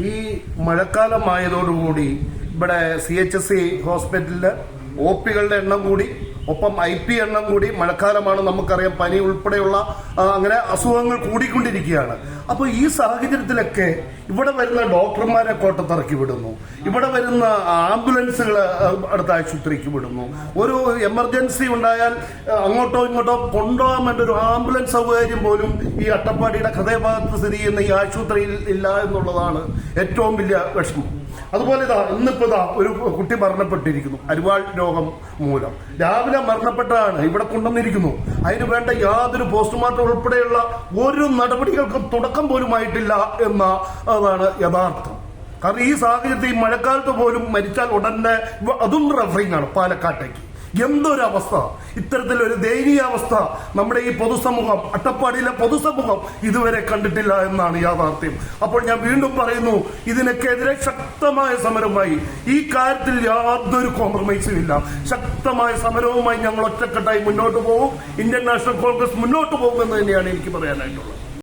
ഈ മഴക്കാലമായതോടുകൂടി ഇവിടെ സി എച്ച് എസ് സി ഹോസ്പിറ്റലിൽ ഒ പികളുടെ എണ്ണം കൂടി ഒപ്പം ഐ പി എണ്ണം കൂടി മഴക്കാലമാണ് നമുക്കറിയാം. പനി ഉൾപ്പെടെയുള്ള അങ്ങനെ അസുഖങ്ങൾ കൂടിക്കൊണ്ടിരിക്കുകയാണ്. അപ്പോൾ ഈ സാഹചര്യത്തിലൊക്കെ ഇവിടെ വരുന്ന ഡോക്ടർമാരെ കോട്ടത്തിറക്കി വിടുന്നു. ഇവിടെ വരുന്ന ആംബുലൻസുകൾ അടുത്ത ആശുപത്രിക്ക് വിടുന്നു. ഒരു എമർജൻസി ഉണ്ടായാൽ അങ്ങോട്ടോ ഇങ്ങോട്ടോ കൊണ്ടുപോകാൻ വേണ്ട ഒരു ആംബുലൻസ് സൗകര്യം പോലും ഈ അട്ടപ്പാടിയുടെ ഹൃദയഭാഗത്ത് സ്ഥിതി ചെയ്യുന്ന ഈ ആശുപത്രിയിൽ ഇല്ല എന്നുള്ളതാണ് ഏറ്റവും വലിയ വിഷമം. അതുപോലെ ഇതാ ഇന്നിപ്പോ ഇതാ ഒരു കുട്ടി മരണപ്പെട്ടിരിക്കുന്നു. അരുവാൾ രോഗം മൂലം. രാവിലെ മരണപ്പെട്ടതാണ്. ഇവിടെ കൊണ്ടുവന്നിരിക്കുന്നു. അതിന് വേണ്ട യാതൊരു പോസ്റ്റ്മോർട്ടം ഉൾപ്പെടെയുള്ള ഒരു നടപടികൾക്കും തുടക്കം പോലും ആയിട്ടില്ല എന്ന അതാണ് യഥാർത്ഥം. കാരണം ഈ സാഹചര്യത്തിൽ മഴക്കാലത്ത് പോലും മരിച്ചാൽ ഉടനെ അതും റഫറിംഗ് ആണ് പാലക്കാട്ടേക്ക്. എന്തൊരു അവസ്ഥ ഇത്തരത്തിലൊരു ദയനീയ അവസ്ഥ നമ്മുടെ ഈ പൊതുസമൂഹം അട്ടപ്പാടിയിലെ പൊതുസമൂഹം ഇതുവരെ കണ്ടിട്ടില്ല എന്നാണ് യാഥാർത്ഥ്യം. അപ്പോൾ ഞാൻ വീണ്ടും പറയുന്നു ഇതിനൊക്കെതിരെ ശക്തമായ സമരവുമായി ഈ കാര്യത്തിൽ യാതൊരു കോംപ്രമൈസും ഇല്ല. ശക്തമായ സമരവുമായി ഞങ്ങൾ ഒറ്റക്കെട്ടായി മുന്നോട്ട് പോകും. ഇന്ത്യൻ നാഷണൽ കോൺഗ്രസ് മുന്നോട്ട് പോകുമെന്ന് തന്നെയാണ് എനിക്ക് പറയാനായിട്ടുള്ളത്.